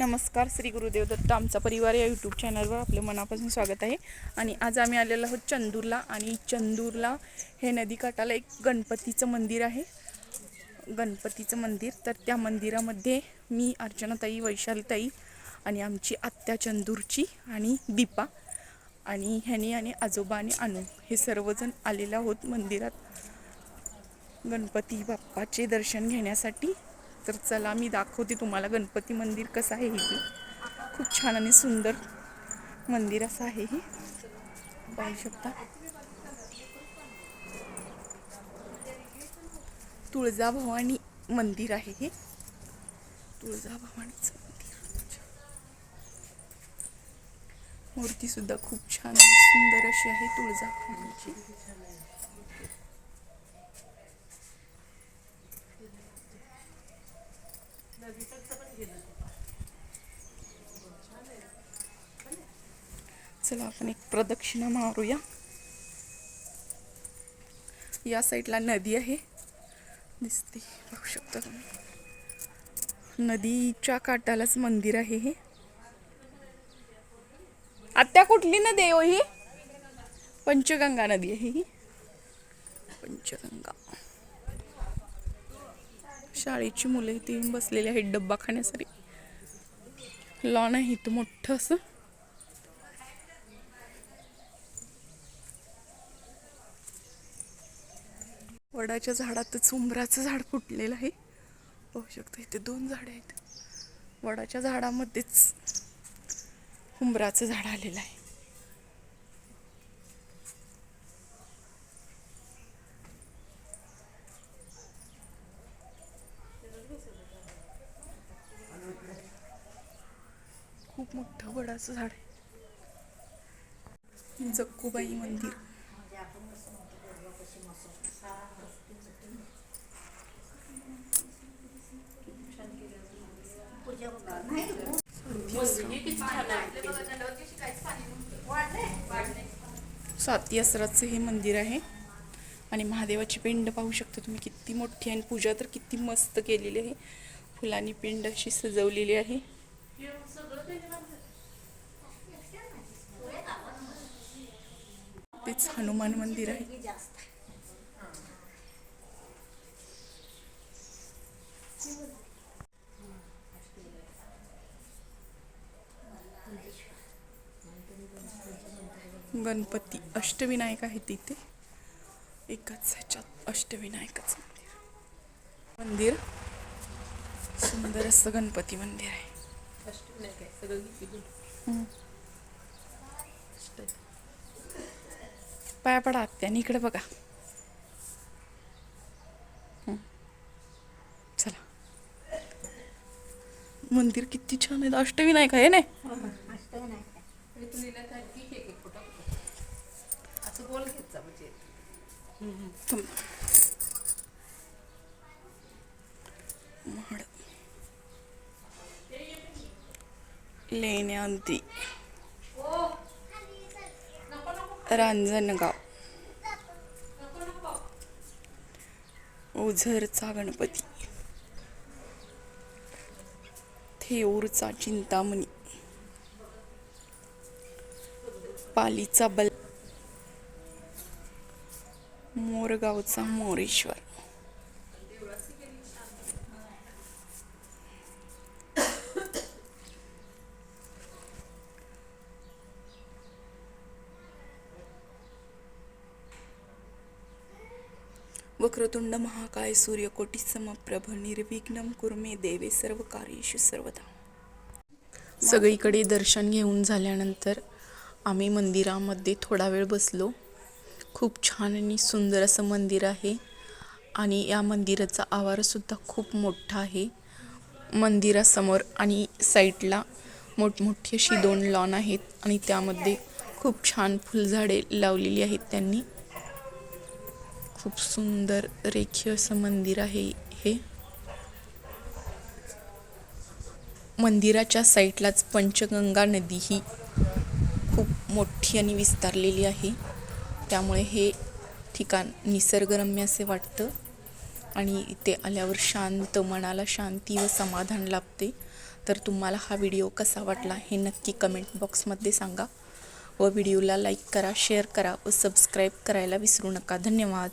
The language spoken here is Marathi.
नमस्कार श्री गुरुदेव दत्त आमचा परिवार या यूट्यूब चॅनलवर आपलं मनापासून स्वागत आहे. आणि आज आम्ही आलेलो आहोत चंदूरला आणि चंदूरला हे नदीकाठाला एक गणपतीचं मंदिर आहे. गणपतीचं मंदिर. तर त्या मंदिरामध्ये मी अर्चनाताई वैशालीताई आणि आमची आत्या चंदूरची आणि दीपा आणि ह्यानी आणि आजोबा आणि अनु हे सर्वजण आलेले आहोत मंदिरात. गणपती बाप्पाचे दर्शन घेण्यासाठी. तर चला मी दाखवते तुम्हाला गणपती मंदिर कसं आहे हे. खूप छान आणि सुंदर मंदिर असं आहे हे. पाहू शकता. तुळजाभवानी मंदिर आहे हे. तुळजाभवानीचं मंदिर. मूर्ती सुद्धा खूप छान सुंदर अशी आहे तुळजाभवानीची. चला आपण एक प्रदक्षिणा मारूया. या साईडला नदी आहे. दिसते पाहू शकता तुम्ही. नदीच्या काठालाच मंदिर आहे हे. आत्या कुठली नदी आहे हो ही? पंचगंगा नदी आहे ही. पंचगंगा. शाळेची मुलं इथे येऊन बसलेली आहेत डब्बा खाण्यासाठी. लॉन आहे इथं मोठं असं. वडाच्या झाडातच उंबराचं झाड फुटलेलं आहे. पाहू शकता इथे दोन झाडे आहेत. वडाच्या झाडामध्येच उंबराचं झाड आलेलं आहे. खूप मोठं वडाचं झाड आहे. जक्कूबाई मंदिर. स्वाती असराचं हे मंदिर आहे. आणि महादेवाची पिंड पाहू शकता तुम्ही किती मोठी आहे. आणि पूजा तर किती मस्त केलेली आहे. फुलांनी पिंड अशी सजवलेली आहे. तेच हनुमान मंदिर आहे. गणपती अष्टविनायक आहे तिथे. एकाच ह्याच्यात अष्टविनायकाचं मंदिर. मंदिर सुंदर असं गणपती मंदिर आहे. पाया पडा आत्याने इकडे बघा. चला मंदिर किती छान आहे अष्टविनायक आहे ना थांब. महाड लेण्यांती रांजणगाव. ओझरचा गणपती. थेऊरचा चिंतामणी. पालीचा बल. मोरगावचा मोरेश्वर. वक्रतुंड महाकाय सूर्यकोटी समप्रभ निर्विघ्न कुर्मे देवे सर्व कार्येषु सर्वदा. सगळीकडे दर्शन घेऊन झाल्यानंतर आम्ही मंदिरामध्ये थोडा वेळ बसलो. खूप छान आणि सुंदर असं मंदिर आहे आणि या मंदिराचा आवारसुद्धा खूप मोठा आहे. मंदिरासमोर आणि साईडला मोठमोठी अशी दोन लॉन आहेत आणि त्यामध्ये खूप छान फुलझाडे लावलेली आहेत त्यांनी. खूप सुंदर रेखीव असं मंदिर आहे हे. मंदिराच्या साईडलाच पंचगंगा नदी ही खूप मोठी आणि विस्तारलेली आहे. त्यामुळे हे ठिकाण निसर्गरम्य असे वाटतं आणि इथे आल्यावर शांत मनाला शांती व समाधान लाभते. तर तुम्हाला हा व्हिडिओ कसा वाटला हे नक्की कमेंट बॉक्समध्ये सांगा. व व्हिडिओला लाईक करा शेअर करा व सबस्क्राईब करायला विसरू नका. धन्यवाद.